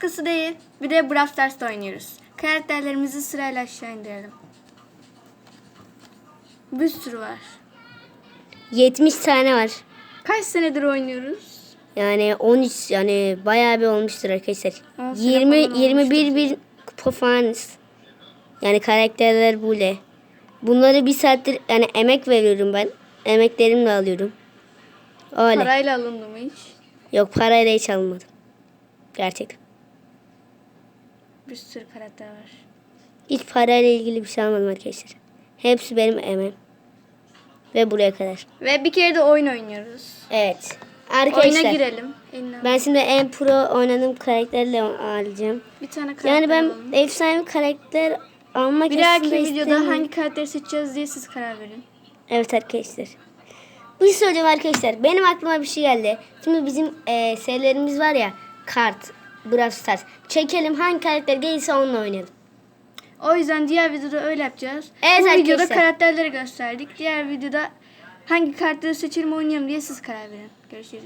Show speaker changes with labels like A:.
A: Şakası değil. Bir de Brawl Stars'ta oynuyoruz. Karakterlerimizi sırayla aşağı indirelim. Bir sürü var.
B: 70 tane var.
A: Kaç senedir oynuyoruz?
B: Yani 13 yani bayağı bir olmuştur arkadaşlar.
A: On sene
B: 20
A: falan
B: 21 bin kupa falanız. Yani karakterler böyle. Bunları bir saattir yani emek veriyorum ben. Emeklerimle alıyorum. Öyle.
A: Parayla alındı mı hiç?
B: Yok parayla hiç almadım. Gerçekten.
A: Bir sürü karakter var.
B: Hiç parayla ilgili bir şey almadım arkadaşlar. Hepsi benim emeğim. Ve buraya kadar.
A: Ve bir kere de oyun oynuyoruz.
B: Evet.
A: Oyuna
B: Arkadaşlar
A: girelim. Eline
B: ben şimdi en pro oynadığım karakterle alacağım.
A: bir tane karakter
B: Yani ben
A: alalım.
B: efsane karakter almak
A: Bir dahaki videoda
B: istemiyorum.
A: hangi karakteri seçeceğiz diye siz karar verin.
B: Evet arkadaşlar. Bir şey söyleyeyim arkadaşlar. Benim aklıma bir şey geldi. Şimdi bizim e, serilerimiz var ya. Kart, Brawl Stars. Çekelim hangi karakter gelirse onunla oynayalım.
A: O yüzden diğer videoda öyle yapacağız.
B: Evet
A: Bu videoda
B: arkadaşlar.
A: karakterleri gösterdik. Diğer videoda hangi karakteri seçelim oynayalım diye siz karar verin. Görüşürüz.